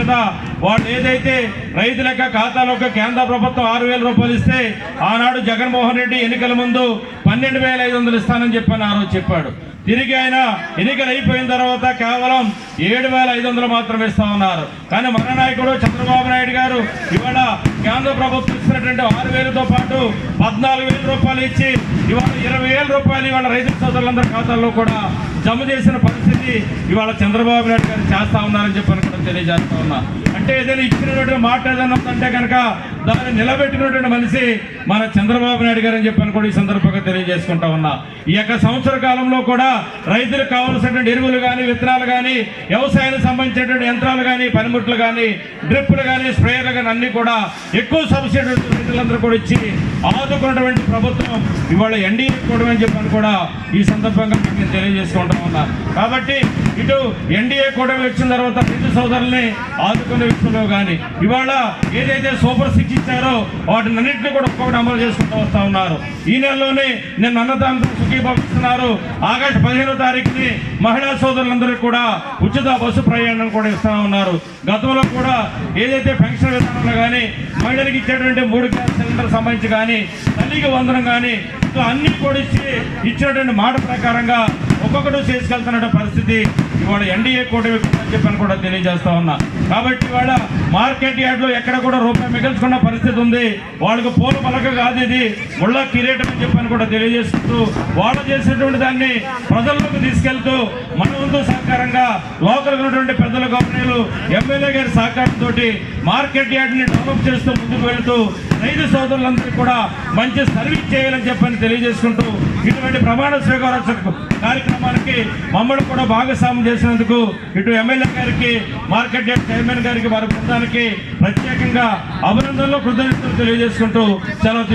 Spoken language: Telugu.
వాళ్ళు ఏదైతే రైతుల యొక్క ఖాతాలోకి కేంద్ర ప్రభుత్వం ఆరు వేల రూపాయలు ఇస్తే ఆనాడు జగన్మోహన్ రెడ్డి ఎన్నికల ముందు పన్నెండు వేల ఐదు వందలు ఇస్తానని చెప్పని ఆ రోజు చెప్పాడు. తిరిగి ఆయన ఎన్నికలు అయిపోయిన తర్వాత కేవలం ఏడు వేల ఐదు వందలు మాత్రమే ఇస్తా ఉన్నారు. కానీ మన నాయకుడు చంద్రబాబు నాయుడు గారు ఇవాళ కేంద్ర ప్రభుత్వం ఇచ్చినటువంటి ఆరు వేలతో పాటు పద్నాలుగు వేల రూపాయలు ఇచ్చి ఇవాళ ఇరవై వేల రూపాయలు ఇవాళ రైతు సోదరులందరి ఖాతాల్లో కూడా జమ చేసిన పరిస్థితి ఇవాళ చంద్రబాబు నాయుడు గారు చేస్తా ఉన్నారని చెప్పని కూడా తెలియజేస్తా ఉన్నా. అంటే ఏదైనా ఇచ్చినటువంటి మాట ఏదైనా ఉందంటే కనుక దాన్ని నిలబెట్టినటువంటి మనిషి మన చంద్రబాబు నాయుడు గారు అని చెప్పని కూడా ఈ సందర్భంగా తెలియజేసుకుంటా ఉన్నా. ఈ యొక్క సంవత్సర కాలంలో కూడా రైతులకు కావాల్సినటువంటి ఎరువులు కానీ విత్తనాలు కానీ వ్యవసాయానికి సంబంధించినటువంటి యంత్రాలు కానీ పనిముట్లు కానీ డ్రిప్పులు కానీ స్ప్రేయర్లు కానీ అన్నీ కూడా ఎక్కువ సబ్సిడీ రైతులందరూ కూడా ఇచ్చి ఆదుకున్నటువంటి ప్రభుత్వం ఇవాళ ఎన్డీఏ కూడమని అని చెప్పని కూడా ఈ సందర్భంగా నేను తెలియజేసుకుంటా ఉన్నా. కాబట్టి ఇటు ఎన్డీఏ కూడమి వచ్చిన తర్వాత రైతు సోదరుల్ని ఆదుకునే విషయంలో కానీ ఇవాళ ఏదైతే సూపర్ సిక్స్ ఇచ్చారో వాటిని అన్నింటినీ కూడా ఒక్కొక్కటి అమలు చేసుకుంటూ వస్తూ ఉన్నారు. ఈ నెలలోనే నేను అన్నదానంతో సుఖీభవిస్తున్నారు. ఆగస్టు పదిహేనో తారీఖుని మహిళా సోదరులందరికీ కూడా ఉచిత బస్సు ప్రయాణం కూడా ఇస్తూ ఉన్నారు. గతంలో కూడా ఏదైతే పెన్షన్ విధానంలో కానీ మహిళలకు ఇచ్చేటువంటి మూడు గ్యాస్ సిలిండర్ సంబంధించి కానీ తల్లికి వందనం కానీ ఇట్లా అన్ని కూడా ఇచ్చి ఇచ్చినటువంటి మాట ప్రకారంగా ఒక్కొక్కటి చేసుకెళ్తున్న పరిస్థితి. ఇవాళ ఎన్డీఏ కూటమి అని చెప్పని కూడా తెలియజేస్తా ఉన్నా. కాబట్టి ఇవాళ మార్కెట్ యార్డ్లో ఎక్కడ కూడా రూపాయి మిగిల్చుకున్న పరిస్థితి ఉంది. వాళ్ళకి పూల పలక కాదు ఇది. ముళ్ళ కిరీటం అని చెప్పని కూడా తెలియజేస్తూ వాళ్ళు చేసినటువంటి దాన్ని ప్రజల్లోకి తీసుకెళ్తూ మన వంతు సహకారంగా లోకల్ ఉన్నటువంటి పెద్దల కంపెనీలు ఎమ్మెల్యే గారి సహకారంతో మార్కెట్ యార్డ్ని డెవలప్ చేస్తూ ముందుకు వెళ్తూ రైతు సోదరులందరికీ కూడా మంచి సర్వీస్ చేయాలని చెప్పని తెలియజేసుకుంటూ ఇటువంటి ప్రమాణ స్వీకార కార్యక్రమానికి మమ్మల్ని కూడా భాగస్వామ్యం చేసినందుకు ఇటు ఎమ్మెల్యే గారికి మార్కెట్ యార్డ్ చైర్మన్ గారికి వారి బృందానికి ప్రత్యేకంగా అభినందనలు కృతజ్ఞతలు తెలియజేసుకుంటూ సెలవు